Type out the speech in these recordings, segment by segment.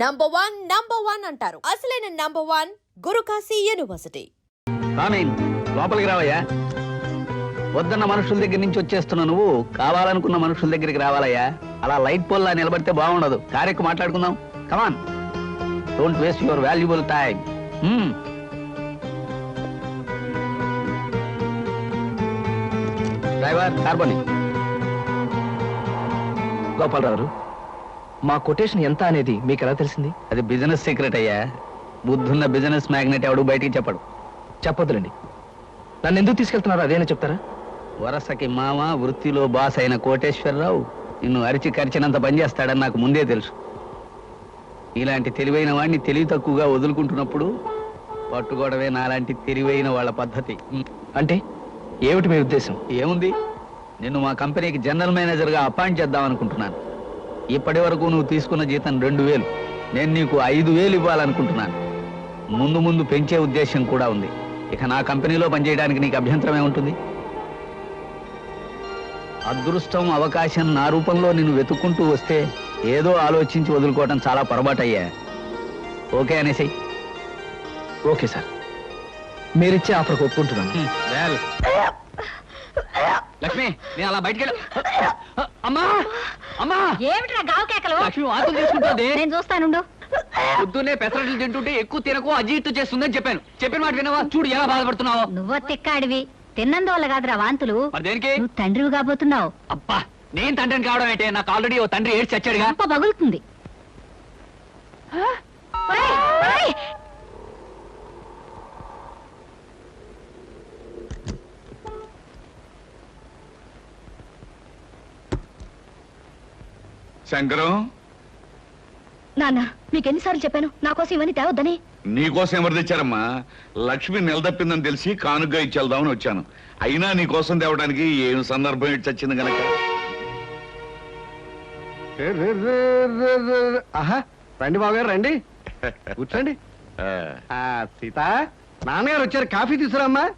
Number one number one అంటారు. అసలైన number one Guru Kashi university లోపలికి రావయ్యా. వద్దన్న మనుషుల దగ్గర నుంచి వచ్చేస్తున్న నువ్వు కావాలనుకున్న మనుషుల దగ్గరికి రావాలయ్యా. అలా లైట్ పోల్లా నిలబడితే బాగుండదు. కారెక్కు మాట్లాడుకుందాం. Come on don't waste your valuable time driver కార్బని Gopalarao మా కొటేషన్ ఎంత అనేది మీకు ఎలా తెలిసింది? అది బిజినెస్ సీక్రెట్ అయ్యా. బుద్ధున్న బిజినెస్ మ్యాగ్నెట్ ఎవడు బయటికి చెప్పడు. చెప్పొద్దులండి. నన్ను ఎందుకు తీసుకెళ్తున్నారు? అదేనా చెప్తారా? వరసకి మామ వృత్తిలో బాస్ అయిన కోటేశ్వరరావు నిన్ను అరిచి కరిచినంత పనిచేస్తాడని నాకు ముందే తెలుసు. ఇలాంటి తెలివైన వాడిని తెలివి తక్కువగా వదులుకుంటున్నప్పుడు పట్టుకోవడమే నాలాంటి తెలివైన వాళ్ళ పద్ధతి. అంటే ఏమిటి మీ ఉద్దేశం? ఏముంది? నిన్ను మా కంపెనీకి జనరల్ మేనేజర్గా అపాయింట్ చేద్దాం అనుకుంటున్నాను ఇప్పటి వరకు నువ్వు తీసుకున్న జీతం రెండు వేలు. నేను నీకు ఐదు వేలు ఇవ్వాలనుకుంటున్నాను. ముందు ముందు పెంచే ఉద్దేశం కూడా ఉంది. ఇక నా కంపెనీలో పనిచేయడానికి నీకు అభ్యంతరం ఏముంటుంది? అదృష్టం అవకాశం నా రూపంలో నిన్ను వెతుక్కుంటూ వస్తే ఏదో ఆలోచించి వదులుకోవటం చాలా పొరపాటయ్యా. ఓకే అనేసి ఓకే సార్. మీరిచ్చే ఆఫర్ ఒప్పుకుంటున్నాను. లక్ష్మి నేను అలా బయటికి అమ్మా! అమ్మా! ఏమిట్రా గావు కేకలు? లక్ష్మి వాంతులు తీసుకుంటుంది. నేను చూస్తానుండు. పొద్దున్నే పెసరట్లు తింటుంటే ఎక్కువ తినకు అజీర్తి చేస్తుందని చెప్పాను. చెప్పిన మాట వినవా? చూడు ఎలా బాధపడుతున్నావో. నువ్వో తిక్కాడివి? తిన్నందువల్ల కాదురా వాంతులు. మరి దేనికి? నువ్వు తండ్రివి కాబోతున్నావు. అబ్బా నేను తండ్రిని కావడం ఏంటే? నాకు ఆల్రెడీ ఓ తండ్రి ఏడ్చి చచ్చాడుగా. పగులుతుంది. శంకరం? నాన్న మీకు ఎన్నిసార్లు చెప్పాను? నా కోసం ఇవన్నీ తేవద్దని. నీకోసం ఎవరు తెచ్చారమ్మా? లక్ష్మి నిలదప్పిందని తెలిసి కానుగ్గా ఇచ్చేద్దామని వచ్చాను. అయినా నీకోసం తేవడానికి ఏం సందర్భం ఇటు చచ్చింది గనక? ఆహా రండి బావగారు రండి. కూర్చోండి. ఆ, ఆ, సీత నాన్నగారు వచ్చారు. కాఫీ తీసుకురామ్మా.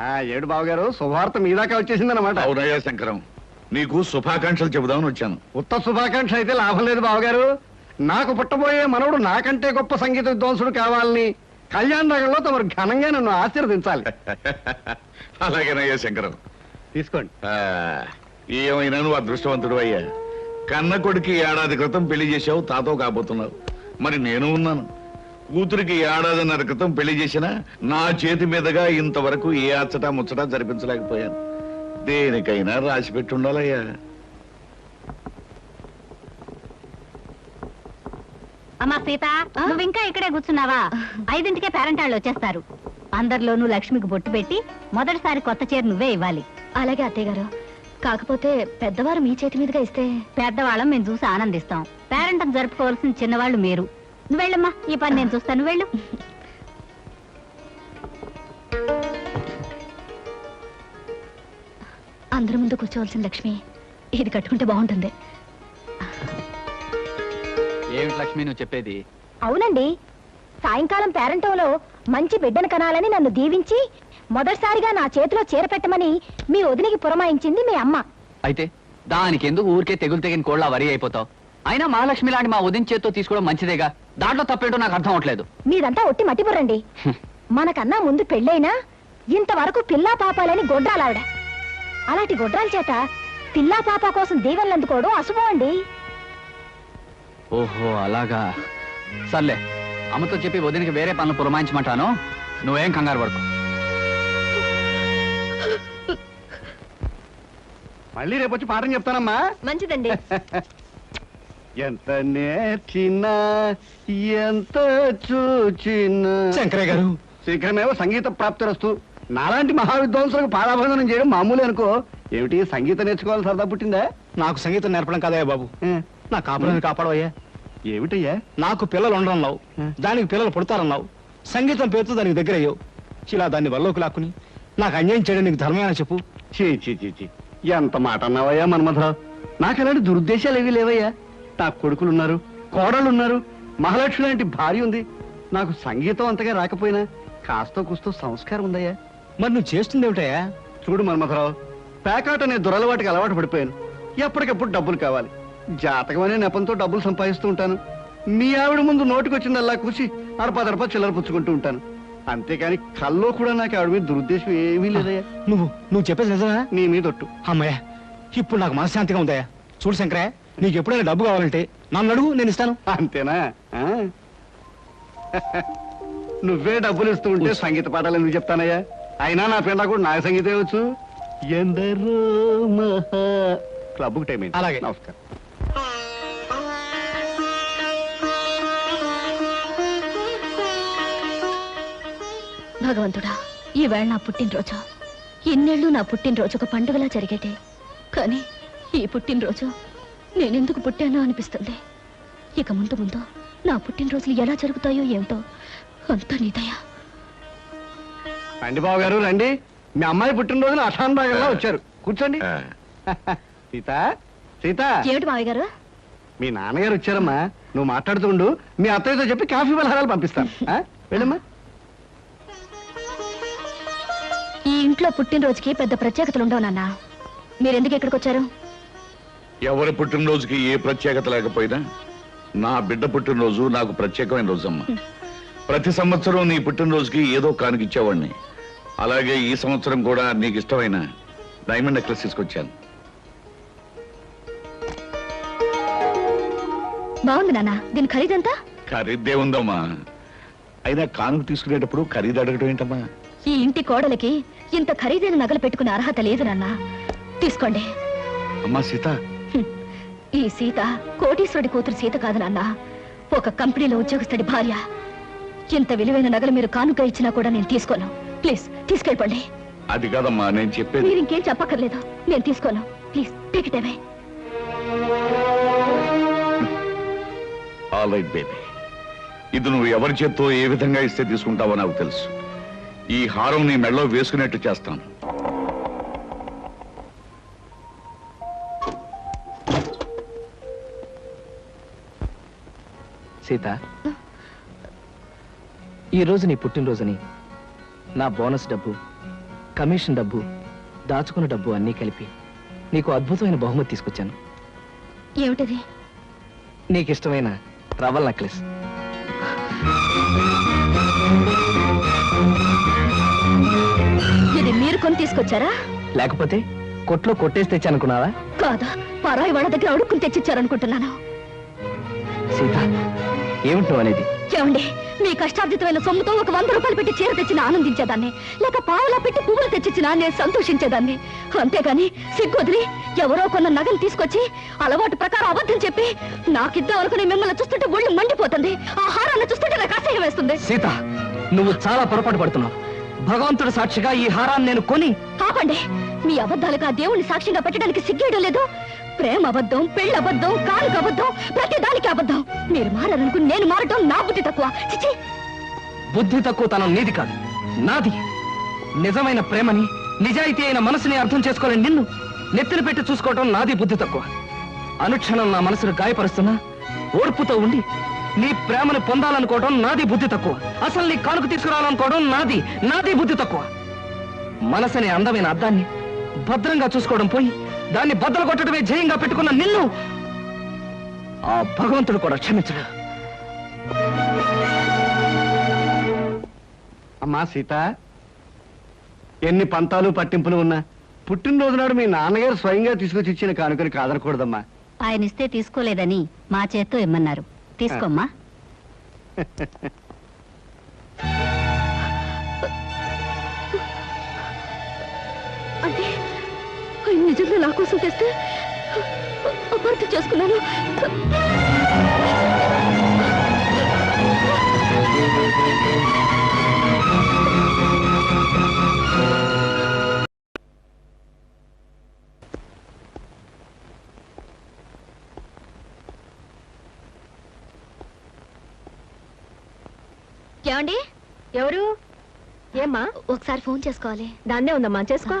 ఆ, ఏడు బావగారు శుభవార్త మీ దాకా వచ్చేసిందనమాట అవునయ్యా శంకరం. నీకు శుభాకాంక్షలు చెబుదామని వచ్చాను. ఉత్త శుభాకాంక్ష అయితే లాభం లేదు బావగారు. నాకు పుట్టబోయే మనవడు నాకంటే గొప్ప సంగీత విద్వాంసుడు కావాలని కళ్యాణ నగర్లో తమరు ఘనంగా నన్ను ఆశీర్వదించాలి. అలాగేనయ్యా శంకరం. తీసుకోండి. ఏమైనా నువ్వు అదృష్టవంతుడు అయ్యా. కన్న కొడుకి ఏడాది క్రితం పెళ్ళి చేసావు తాతో కాబోతున్నావు. మరి నేను ఉన్నాను. కూతురికి ఏడాదిన్నర క్రితం పెళ్ళి చేసినా నా చేతి మీదుగా ఇంతవరకు ఏ అచ్చట ముచ్చట జరిపించలేకపోయాను. దేనికైనా రాసి పెట్టి ఉండాలయ్యా అమ్మా సీత నువ్వు ఇంకా ఇక్కడే కూర్చున్నావా? ఐదింటికే పేరెంట్ వాళ్ళు వచ్చేస్తారు. అందరిలోనూ లక్ష్మికి బొట్టు పెట్టి మొదటిసారి కొత్త చీర నువ్వే ఇవ్వాలి. అలాగే అత్తయ్య గారు కాకపోతే పెద్దవారు మీ చేతి మీదుగా ఇస్తే? పెద్దవాళ్ళం మేము చూసి ఆనందిస్తాం. పేరెంట్ జరుపుకోవాల్సిన చిన్నవాళ్ళు మీరు. నువ్వు వెళ్ళమ్మా ఈ పని నేను చూస్తాను. వెళ్ళు. అందరి ముందు కూర్చోవలసిన లక్ష్మి. ఇది కట్టుకుంటే బాగుంటుంది. ఏమిటి లక్ష్మి నువ్వు చెప్పేది? అవునండి. సాయంకాలం పేరంటంలో మంచి బిడ్డను కనాలని నన్ను దీవించి మొదటిసారిగా నా చేతిలో చీర పెట్టమని మీ వదినికి పురమాయించింది మీ అమ్మ. అయితే దానికి ఎందుకు ఊరికే తెగులు తెగిన కోళ్ళ వరి అయిపోతావు? అయినా మహాలక్ష్మి లాంటి మా ఉదయం చేత్తో తీసుకోవడం మంచిదేగా? దాంట్లో తప్పేంటో నాకు అర్థం అవట్లేదు. మీదంతా ఒట్టి మట్టిపురండి మనకన్నా ముందు పెళ్ళైనా ఇంతవరకు పిల్లా పాపాలని గొడ్రాలావిడ. అలాంటి గొడ్రాల చేత పిల్లా పాప కోసం దీవెనలు అందుకోవడం అశుభం అండి. ఓహో అలాగా. సర్లే అమ్మతో చెప్పి వదినికి వేరే పనులు పురమాయించమంటాను. నువ్వేం కంగారు పడుకో. మళ్ళీ రేపు వచ్చి పాఠం చెప్తానమ్మా. మంచిదండి. ఎంత నేర్చినా ఎంత చూచినా. శంకరయ్య గారు. శీఘ్రమేవో సంగీత ప్రాప్తిరస్తు. నాలాంటి మహావిద్వాంసులకు పాదాభందనం చేయడం మామూలు అనుకో. ఏమిటి సంగీతం నేర్చుకోవాలి సరదా పుట్టిందా? నాకు సంగీతం నేర్పడం కదయ్యా బాబు. నా కాపురాన్ని కాపాడవయ్యా. ఏమిటయ్యా? నాకు పిల్లలు ఉండరన్నావు దానికి పిల్లలు పుడతారన్నావు. సంగీతం పేరుతో దానికి దగ్గర అయ్యావు ఇలా దాన్ని వల్లోకి లాక్కుని నాకు అన్యాయం చేయడం నీకు ధర్మమేనా చెప్పు? చీ చీ చీ చీ ఎంత మాట అన్నావయ్యా మన్మథరావు నాకు అలాంటి దురుద్దేశాలు ఏవి లేవయ్యా. నాకు కొడుకులు ఉన్నారు కోడళ్ళు ఉన్నారు మహాలక్ష్మి లాంటి భార్య ఉంది. నాకు సంగీతం అంతగా రాకపోయినా కాస్తో కూస్తో సంస్కారం ఉందయ్యా. మరి నువ్వు చేస్తుంది ఏమిటయ్యా? చూడు మన్మథరావు పేకాట అనే దురలవాటికి అలవాటు పడిపోయాను. ఎప్పటికప్పుడు డబ్బులు కావాలి. జాతకం అనే నెపంతో డబ్బులు సంపాదిస్తూ ఉంటాను. మీ ఆవిడ ముందు నోటికొచ్చిందల్లా కూసి అడపదడప చిల్లర పుచ్చుకుంటూ ఉంటాను. అంతేకాని కల్లో కూడా నాకు ఆవిడ మీద దురుద్దేశం ఏమీ లేదయ్యా. నువ్వు నువ్వు చెప్పేది నిజమా? నీ మీద ఒట్టు. అమ్మయ్య ఇప్పుడు నాకు మనశ్శాంతిగా ఉందయ్యా. చూడు శంకరే నీకు ఎప్పుడైనా డబ్బు కావాలంటే నన్ను అడుగు నేను ఇస్తాను. అంతేనా? ఆ? నువ్వే డబ్బులు ఇస్తూ ఉంటే సంగీత పాఠాలు ఎందుకు చెప్తానయ్యా? అయినా నా పిల్ల కూడా నాకు సంగీతం వచ్చు. ఎందరో మహా క్లబ్కు టైం అయింది. అలాగే. నమస్కారం. భగవంతుడా ఈవేళ నా పుట్టినరోజు. ఇన్నేళ్ళు నా పుట్టినరోజు ఒక పండుగలా జరిగేటే. కానీ ఈ పుట్టినరోజు నేనెందుకు పుట్టానో అనిపిస్తుంది. ఇక ముందు ముందు నా పుట్టినరోజులు ఎలా జరుగుతాయో ఏమిటో అంత నీదయా రండి బాబు గారు రండి. మీ అమ్మాయి పుట్టినరోజున అఠాన్ భాగంగా వచ్చారు. కూర్చోండి. సీత సీత. ఏమిటి మావయ్య గారు? మీ నాన్నగారు వచ్చారమ్మా. నువ్వు మాట్లాడుతూ ఉండు. మీ అత్తయ్యతో చెప్పి కాఫీ పలహారాలు పంపిస్తాను? వెళ్ళమ్మా. ఈ ఇంట్లో పుట్టినరోజుకి పెద్ద ప్రత్యేకతలు ఉండవు నాన్న. మీరెందుకు ఇక్కడికి వచ్చారు? ఎవరి పుట్టినరోజుకి ఏ ప్రత్యేకత లేకపోయినా నా బిడ్డ పుట్టినరోజు నాకు ప్రత్యేకమైన రోజమ్మా. ప్రతి సంవత్సరం నీ పుట్టినరోజుకి ఏదో కానుకిచ్చేవాడిని అలాగే ఈ సంవత్సరం కూడా నీకు ఇష్టమైన డైమండ్ నెక్లెస్ తీసుకొచ్చాను. బాగుంది నాన్న. దీని ఖరీదంతా ఖరీదే ఉందమ్మా. అయినా కానుక తీసుకునేటప్పుడు ఖరీదు అడగటం ఏంటమ్మా? ఈ ఇంటి కోడలికి ఇంత ఖరీదైన నగలు పెట్టుకునే అర్హత లేదు నాన్న. తీసుకోండి. అమ్మా సీత. ఈ సీత కోటీశ్వరుడి కూతురు సీత కాదు నాన్న. ఒక కంపెనీలో ఉద్యోగస్తుడి భార్య. ఇంత విలువైన నగలు మీరు కానుక ఇచ్చినా కూడా నేను తీసుకోను. ప్లీజ్ తీసుకెళ్ళిపోండి. అది కాదమ్మా నేను చెప్పేది మీరు ఇంకేం చెప్పక్కర్లేదు. నేను తీసుకోను. ప్లీజ్ పీకిటేవే ఆల్ రైట్ బేబీ ఇది నువ్వు ఎవరి చేత్తో ఏ విధంగా ఇస్తే తీసుకుంటావో నాకు తెలుసు. ఈ హారం నీ మెడలో వేసుకునేట్టు చేస్తాను. సీత ఈరోజు నీ పుట్టినరోజుని నా బోనస్ డబ్బు కమిషన్ డబ్బు దాచుకున్న డబ్బు అన్నీ కలిపి నీకు అద్భుతమైన బహుమతి తీసుకొచ్చాను. ఏమిటది? నీకు ఇష్టమైన రవల్ నెక్లెస్ ఇది మీరు కొని తీసుకొచ్చారా? లేకపోతే కొట్లో కొట్టేసి తెచ్చానుకున్నావా కాదా పరాయి వాళ్ళ దగ్గర అడుక్కుని తెచ్చిచ్చారనుకుంటున్నాను. సీత ఏమిటి అనేది? ఏమండి మీ కష్టార్జితమైన సొమ్ముతో ఒక వంద రూపాయలు పెట్టి చీర తెచ్చిన ఆనందించేదాన్ని లేక పావులా పెట్టి పువ్వులు తెచ్చిచ్చినా నేను సంతోషించేదాన్ని. అంతేగాని సిగ్గొదిరి ఎవరో కొన్న నగలు తీసుకొచ్చి అలవాటు ప్రకారం అబద్ధం చెప్పి నాకిద్దాం అనుకుని మిమ్మల్ని చూస్తుంటే ఒళ్ళు మండిపోతుంది ఆ హారాన్ని చూస్తుంటే నాకు అసహ్యం వేస్తుంది. సీత నువ్వు చాలా పొరపాటు పడుతున్నావు. భగవంతుడు సాక్షిగా ఈ హారాన్ని నేను కొని ఆపండి మీ అబద్ధాలకు ఆ దేవుణ్ణి సాక్షిగా పెట్టడానికి సిగ్గేయడం లేదు ప్రేమ అబద్ధం పెళ్ళి అబద్ధం కానుక అబద్ధం. ప్రతి దానికి అబద్ధం మీరు మారాలనుకుని నేను మారటం నా బుద్ధి తక్కువ. చిచి. బుద్ధి తక్కువతనం నీది కాదు. నాది. నిజమైన ప్రేమని నిజాయితీ అయిన మనసుని అర్థం చేసుకోలేని నిన్ను నెత్తిన పెట్టి చూసుకోవటం నాది బుద్ధి తక్కువ. అనుక్షణం నా మనసును గాయపరుస్తున్నా ఓర్పుతో ఉండి నీ ప్రేమను పొందాలనుకోవడం నాది బుద్ధి తక్కువ. అసలు నీ కానుకు తీసుకురావాలనుకోవడం నాది నాది బుద్ధి తక్కువ. మనసనే అందమైన అద్దాన్ని భద్రంగా చూసుకోవడం పోయి దాన్ని బద్దలు కొట్టడమే జయంగా పెట్టుకున్న నిన్ను ఆ భగవంతుడు కూడా క్షమించడు. అమ్మా సీత ఎన్ని పంతాలు పట్టింపులు ఉన్నా పుట్టినరోజు నాడు మీ నాన్నగారు స్వయంగా తీసుకొచ్చి ఇచ్చిన కానుకని కాదనకూడదమ్మా. ఆయన ఇస్తే తీసుకోలేదని మా చేత్తో ఇమ్మన్నారు. తీసుకోమ్మా. నిజంగా నా కోసం తెస్తే అపార్థం చేసుకున్నాను. ఏమండి? ఎవరు? ఏమ్మా? ఒకసారి ఫోన్ చేసుకోవాలి. దాన్నే ఉందమ్మా చేసుకో.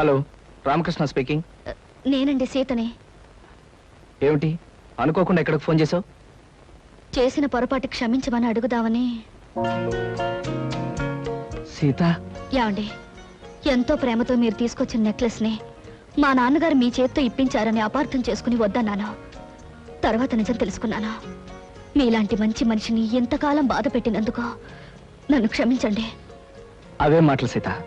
Hello Ramakrishna speaking. నేనండి సీతని. ఏమిటి? అనుకోకుండా ఎక్కడికి ఫోన్ చేసావు చేసిన పొరపాటు క్షమించమని అడుగుదామని. సీత? యాండి ఎంతో ప్రేమతో మీరు తీసుకొచ్చిన నెక్లెస్ని మా నాన్నగారు మీ చేత్తో ఇప్పించారని అపార్థం చేసుకుని వద్దన్నాను. తర్వాత నిజం తెలుసుకున్నాను. మీలాంటి మంచి మనిషిని ఎంతకాలం బాధ పెట్టినందుకు నన్ను క్షమించండి. అవే మాటలు సీత.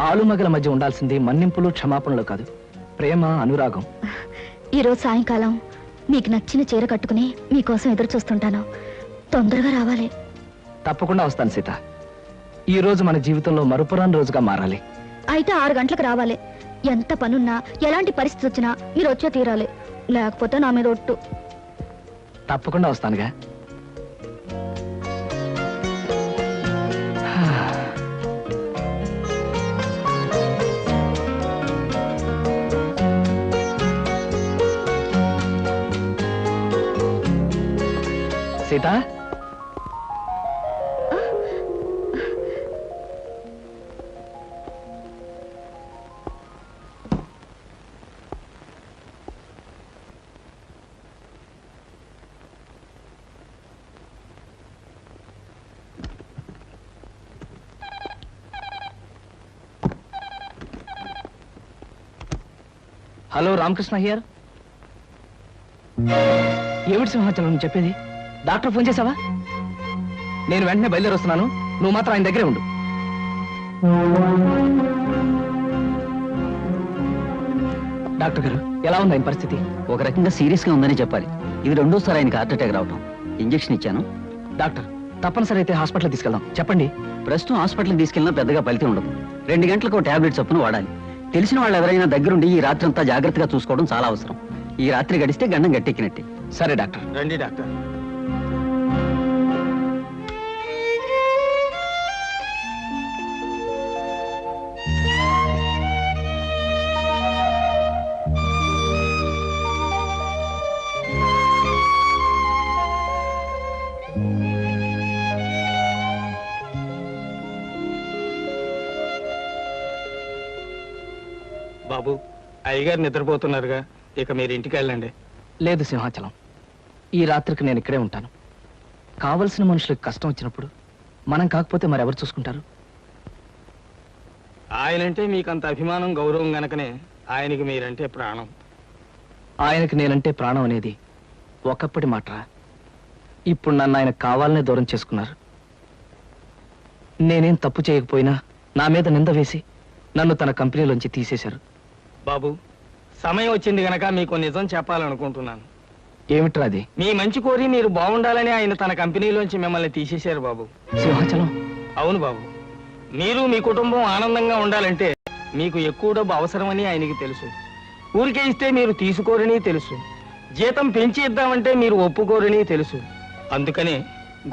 ఆలుమగల మధ్య ఉండాల్సింది మన్నింపులు క్షమాపణలు కాదు. ప్రేమ అనురాగం. ఈరోజు సాయంకాలం మీకు నచ్చిన చీర కట్టుకుని మీకోసం ఎదురు చూస్తుంటాను. తొందరగా రావాలి. తప్పకుండా వస్తాను సీత. ఈ రోజు మన జీవితంలో మరుపురాని రోజుగా మారాలి. అయితే ఆరు గంటలకు రావాలి. ఎంత పనున్నా ఎలాంటి పరిస్థితి వచ్చినా మీరు వచ్చే తీరాలి. లేకపోతే నా మీద ఒట్టు. తప్పకుండా వస్తానుగా. సీత హలో రామకృష్ణ హియర్ ఏమిటి సింహాచలం నువ్వు చెప్పేది డాక్టర్ ఫోన్ చేసావా నేను వెంటనే బయలుదేరి వస్తున్నాను నువ్వు మాత్రం ఆయన దగ్గరే ఉండు. డాక్టర్ గారు ఎలా ఉంది ఆయన పరిస్థితి? ఒక రకంగా సీరియస్గా ఉందని చెప్పాలి. ఇది రెండోసారి ఆయనకి హార్ట్ అటాక్ రావటం. ఇంజెక్షన్ ఇచ్చాను. డాక్టర్ తప్పనిసరి అయితే హాస్పిటల్ తీసుకెళ్దాం. చెప్పండి. ప్రస్తుతం హాస్పిటల్కి తీసుకెళ్ళినా పెద్దగా ఫలితం ఉండదు. రెండు గంటలకు టాబ్లెట్ చొప్పున వాడాలి. తెలిసిన వాళ్ళు ఎవరైనా దగ్గరుండి ఈ రాత్రి అంతా జాగ్రత్తగా చూసుకోవడం చాలా అవసరం. ఈ రాత్రి గడిస్తే గండం గట్టెక్కినట్టే. సరే డాక్టర్. రండి డాక్టర్. అయ్యగారు నిద్రపోతున్నారుగా. ఇక మీరు ఇంటికి వెళ్ళండి. లేదు సింహాచలం. ఈ రాత్రికి నేను ఇక్కడే ఉంటాను. కావలసిన మనుషులకు కష్టం వచ్చినప్పుడు మనం కాకపోతే మరి ఎవరు చూసుకుంటారు? ఆయనంటే మీకు అంత అభిమానం గౌరవం గనకనే ఆయనకి మీరంటే ప్రాణం. ఆయనకి నేనంటే ప్రాణం అనేది ఒకప్పటి మాటరా? ఇప్పుడు నన్ను ఆయన కావాలనే దూరం చేసుకున్నారు. నేనేం తప్పు చేయకపోయినా నా మీద నింద వేసి నన్ను తన కంపెనీలోంచి తీసేశారు. బాబు సమయం వచ్చింది గనక మీకు నిజం చెప్పాలనుకుంటున్నాను. ఏమిట్రా అది? మీ మంచి కోరి మీరు బాగుండాలని ఆయన తన కంపెనీలోంచి మిమ్మల్ని తీసేశారు బాబు. సింహాచలం? అవును బాబు. మీరు మీ కుటుంబం ఆనందంగా ఉండాలంటే మీకు ఎక్కువ డబ్బు అవసరమని ఆయనకి తెలుసు. ఊరికే ఇస్తే మీరు తీసుకోరని తెలుసు. జీతం పెంచి ఇద్దామంటే మీరు ఒప్పుకోరని తెలుసు. అందుకనే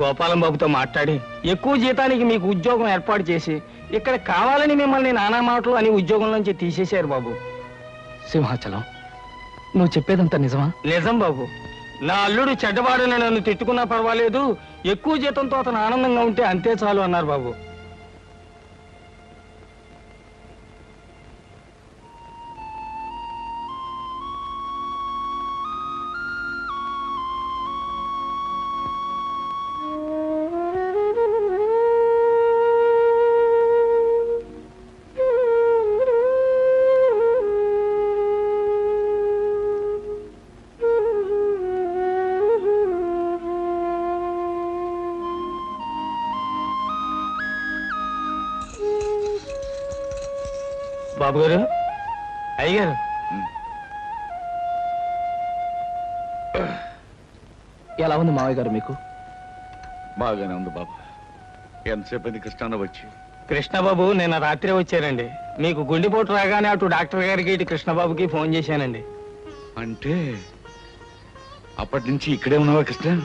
గోపాలం బాబుతో మాట్లాడి ఎక్కువ జీతానికి మీకు ఉద్యోగం ఏర్పాటు చేసి ఇక్కడ కావాలని మిమ్మల్ని నానా మాటలు అని ఉద్యోగం నుంచి తీసేశారు బాబు. సింహాచలం. నువ్వు చెప్పేదంతా నిజమా? నిజం బాబు. నా అల్లుడు చెడ్డవాడని నన్ను తిట్టుకున్నా పర్వాలేదు ఎక్కువ జీతంతో అతను ఆనందంగా ఉంటే అంతే చాలు అన్నారు బాబు. బాబు గారు అయ్యగారు? ఎలా ఉంది మావయ్య గారు మీకు? బాగానే ఉంది బాబు. ఎంతసేపు కృష్ణాన్న వచ్చి? కృష్ణబాబు నిన్న రాత్రి వచ్చారండి. మీకు గుండెపోటు రాగానే అటు డాక్టర్ గారికి ఇటు కృష్ణబాబుకి ఫోన్ చేశానండి. అంటే అప్పటి నుంచి ఇక్కడే ఉన్నావా కృష్ణ?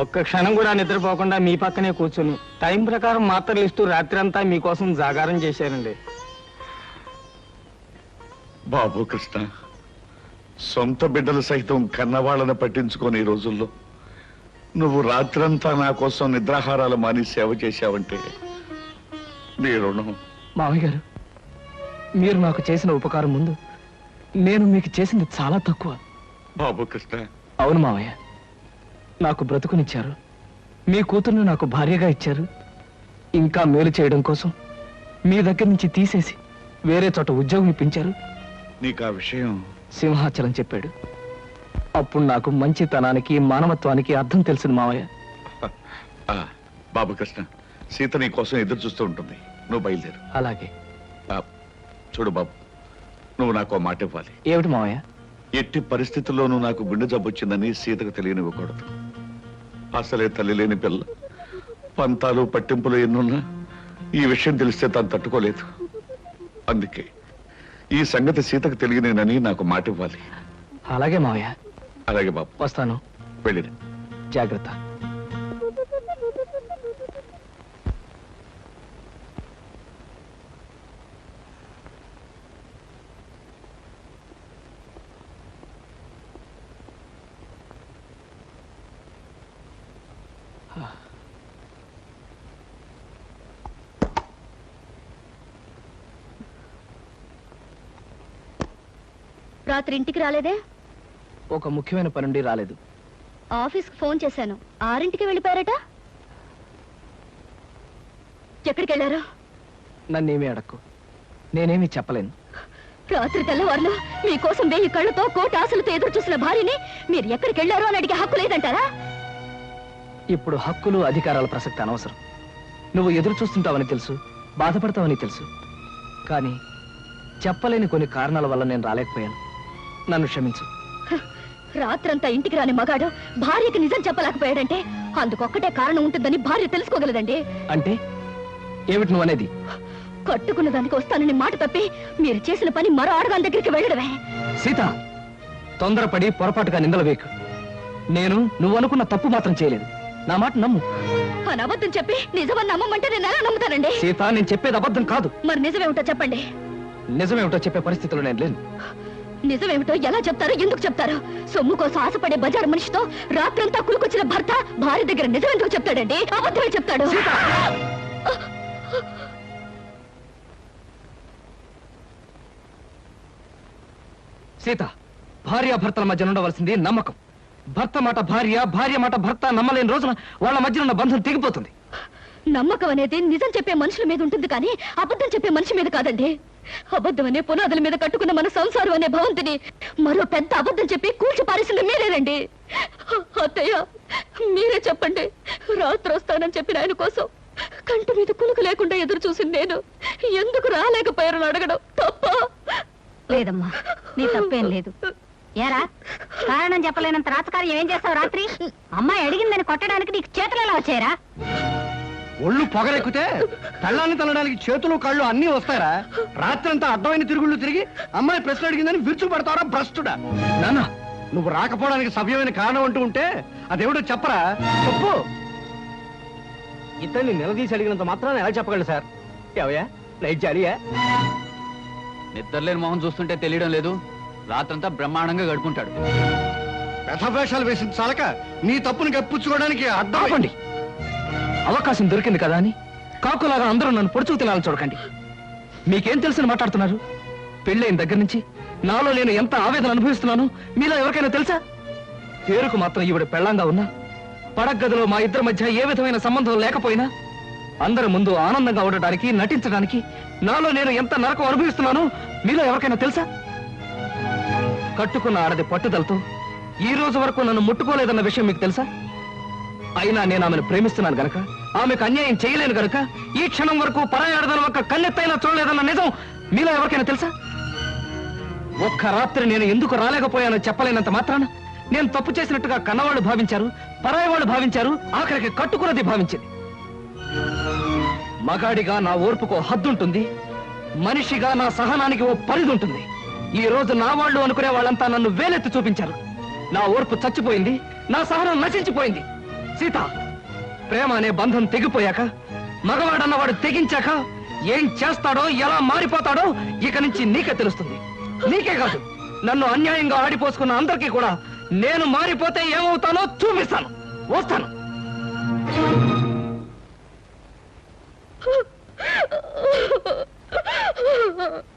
ఒక్క క్షణం కూడా నిద్రపోకుండా మీ పక్కనే కూర్చుని టైం ప్రకారం మాత్రలు ఇస్తూ రాత్రి అంతా మీకోసం జాగారం చేశారండి. బాబు కృష్ణ సొంత బిడ్డలు సైతం కన్నవాళ్ళని పట్టించుకొని ఈ రోజుల్లో నువ్వు రాత్రంతా నా కోసం నిద్రాహారాలు మాని సేవ చేశావంటే నీ రుణం. మావయ్య గారు మీరు నాకు చేసిన ఉపకారం ముందు నేను మీకు చేసింది చాలా తక్కువ. బాబు కృష్ణ. అవును మావయ్య. నాకు బ్రతుకునిచ్చారు. మీ కూతుర్ని నాకు భార్యగా ఇచ్చారు. ఇంకా మేలు చేయడం కోసం మీ దగ్గర నుంచి తీసేసి వేరే చోట ఉద్యోగం ఇప్పించారు. నీకు ఆ విషయం? సింహాచలం చెప్పాడు. అప్పుడు నాకు మంచితనానికి మానవత్వానికి అర్థం తెలిసింది మావయ్య. ఆ, బాబు కృష్ణ సీత నీ కోసం ఎదురు చూస్తూ ఉంటుంది. నువ్వు బయలుదేరు. అలాగే. ఆ, చూడు బాబు నువ్వు నాకు మాట ఇవ్వాలి. ఏమిటి మావయ్య? ఎట్టి పరిస్థితుల్లోనూ నాకు గుండె జబ్బు వచ్చిందని సీతకు తెలియనివ్వకూడదు. అసలే తల్లి లేని పిల్ల. పంతాలు పట్టింపులు ఎన్నున్నా ఈ విషయం తెలిస్తే తాను తట్టుకోలేదు. అందుకే ఈ సంగతి సీతకు తెలియనేనని నాకు మాట ఇవ్వాలి అలాగే మావయ్య. అలాగే బాబు. వస్తాను. వెళ్ళిన జాగ్రత్త. రాత్రి ఇంటికి రాలేదే? ఒక ముఖ్యమైన పనుండి రాలేదు. ఆఫీస్కి ఫోన్ చేశాను. ఆరింటికి వెళ్ళిపోయారట? ఎక్కడికి వెళ్ళారు నన్నేమీ అడక్కు. నేనేమీ చెప్పలేను. రాత్రి తెల్లవారులు మీకోసం వెయ్యి కళ్ళతో కోటి ఆశలతో ఎదురు చూసిన భార్యని మీరు ఎక్కడికి వెళ్ళారు అని అడిగే హక్కు లేదంటారా? ఇప్పుడు హక్కులు అధికారాల ప్రసక్తి అనవసరం. నువ్వు ఎదురు చూస్తుంటావని తెలుసు బాధపడతావని తెలుసు. కానీ చెప్పలేని కొన్ని కారణాల వల్ల నేను రాలేకపోయాను. నన్ను క్షమించు. రాత్రంతా ఇంటికి రాని మగాడు భార్యకి నిజం చెప్పలేకపోయాడంటే అందుకొక్కటే కారణం ఉంటుందని భార్య తెలుసుకోగలదండి. అంటే? ఏమిటి నువ్వు అనేది? కట్టుకున్న దానికి వస్తానని మాట తప్పి మీరు చేసిన పని మరో ఆడదాని దగ్గరికి వెళ్ళడమే. సీత తొందరపడి పొరపాటుగా నిందలు వేకు నేను నువ్వు అనుకున్న తప్పు మాత్రం చేయలేదు. నా మాట నమ్ము. అని అబద్ధం చెప్పి నిజమని నమ్మమంటే నేను ఎలా నమ్ముతానండి? సీత నేను చెప్పేది అబద్ధం కాదు. మరి నిజమేమిటో చెప్పండి. నిజమేమిటో చెప్పే పరిస్థితిలో నేను లేను. నిజమేమిటో ఎలా చెప్తారో ఎందుకు చెప్తారు? సొమ్ము కోసం ఆశపడే బజారు మనిషితో రాత్రంతా కులుకొచ్చిన భర్త భార్య దగ్గర నిజం ఎందుకు చెప్తాడండి? అబద్ధమే చెప్తాడు. సీత! భార్యాభర్తల మధ్య ఉండవలసింది నమ్మకం. భర్త మాట భార్య భార్య మాట భర్త నమ్మలేని రోజున వాళ్ళ మధ్య ఉన్న బంధం తెగిపోతుంది. నమ్మకం అనేది నిజం చెప్పే మనుషుల మీద ఉంటుంది కానీ అబద్ధం చెప్పే మనిషి మీద కాదండి. అబద్ధం అనే పునాదుల మీద కట్టుకున్న మన సంసారం అనే భవంతిని మరో పెద్ద అబద్ధం చెప్పి కూల్చి పారేసింది మీరేనండి. అత్తయ్య మీరే చెప్పండి. రాత్రి వస్తానని చెప్పిన ఆయన కోసం కంటి మీద కులుకు లేకుండా ఎదురు చూసింది నేను ఎందుకు రాలేకపోయారని అడగడం తప్ప. లేదమ్మా నీ తప్పేం లేదు. ఏరా కారణం చెప్పలేనంత రాతకార్యం ఏం చేస్తావు రాత్రి? అమ్మాయి అడిగిందని కొట్టడానికి నీకు చేతులు ఎలా వచ్చాయరా? ఒళ్ళు పొగరెక్కితే పెళ్ళాన్ని తల్లడానికి చేతులు కళ్ళు అన్నీ వస్తారా రాత్రంతా అడ్డమైన తిరుగుళ్ళు తిరిగి అమ్మాయి ప్రశ్న అడిగిందని విరుచు పడతారా భ్రష్టుడా. నాన్న నువ్వు రాకపోవడానికి సవ్యమైన కారణం అంటూ ఉంటే అదేమిటో చెప్పరా? చెప్పు. ఇతన్ని నిలదీసి అడిగినంత మాత్రాన్ని ఎలా చెప్పగలరు సార్? ఎవయా నైట్ జాలియా? నిద్రలేని మొహం చూస్తుంటే తెలియడం లేదు. రాత్రంతా బ్రహ్మాండంగా గడుపుంటాడు వ్యధవేషాలు వేసిన చాలక నీ తప్పును గప్పించుకోవడానికి అడ్డం ఆపండి. అవకాశం దొరికింది కదా అని? కాకులాగా అందరూ నన్ను పొడుచుకు తినాలని చూడకండి. మీకేం తెలిసిన మాట్లాడుతున్నారు? పెళ్ళైన దగ్గర నుంచి నాలో నేను ఎంత ఆవేదన అనుభవిస్తున్నాను మీలో ఎవరికైనా తెలుసా? పేరుకు మాత్రం ఈవిడ పెళ్ళంగా ఉన్నా పడగదిలో మా ఇద్దరి మధ్య ఏ విధమైన సంబంధం లేకపోయినా అందరి ముందు ఆనందంగా ఉండడానికి నటించడానికి నాలో నేను ఎంత నరకం అనుభవిస్తున్నానో మీలో ఎవరికైనా తెలుసా? కట్టుకున్న ఆడది పట్టుదలతో ఈ రోజు వరకు నన్ను ముట్టుకోలేదన్న విషయం మీకు తెలుసా? అయినా నేను ఆమెను ప్రేమిస్తున్నాను గనక ఆమెకు అన్యాయం చేయలేను గనక ఈ క్షణం వరకు పరాయాడదను ఒక కన్నెత్తైనా చూడలేదన్న నిజం మీలో ఎవరికైనా తెలుసా? ఒక్క రాత్రి నేను ఎందుకు రాలేకపోయానో చెప్పలేనంత మాత్రాన నేను తప్పు చేసినట్టుగా కన్నవాళ్ళు భావించారు పరాయి వాళ్ళు భావించారు ఆఖరికి కట్టుకున్నది భావించింది. మగాడిగా నా ఓర్పుకు హద్దుంటుంది మనిషిగా నా సహనానికి ఓ పరిధి ఉంటుంది ఈ రోజు నా వాళ్ళు అనుకునే వాళ్ళంతా నన్ను వేలెత్తి చూపించారు. నా ఓర్పు చచ్చిపోయింది నా సహనం నశించిపోయింది. సీత ప్రేమ అనే బంధం తెగిపోయాక మగవాడన్నవాడు తెగించాక ఏం చేస్తాడో ఎలా మారిపోతాడో ఇక నుంచి నీకే తెలుస్తుంది. నీకే కాదు నన్ను అన్యాయంగా ఆడిపోసుకున్న అందరికీ కూడా నేను మారిపోతే ఏమవుతానో చూపిస్తాను. వస్తాను.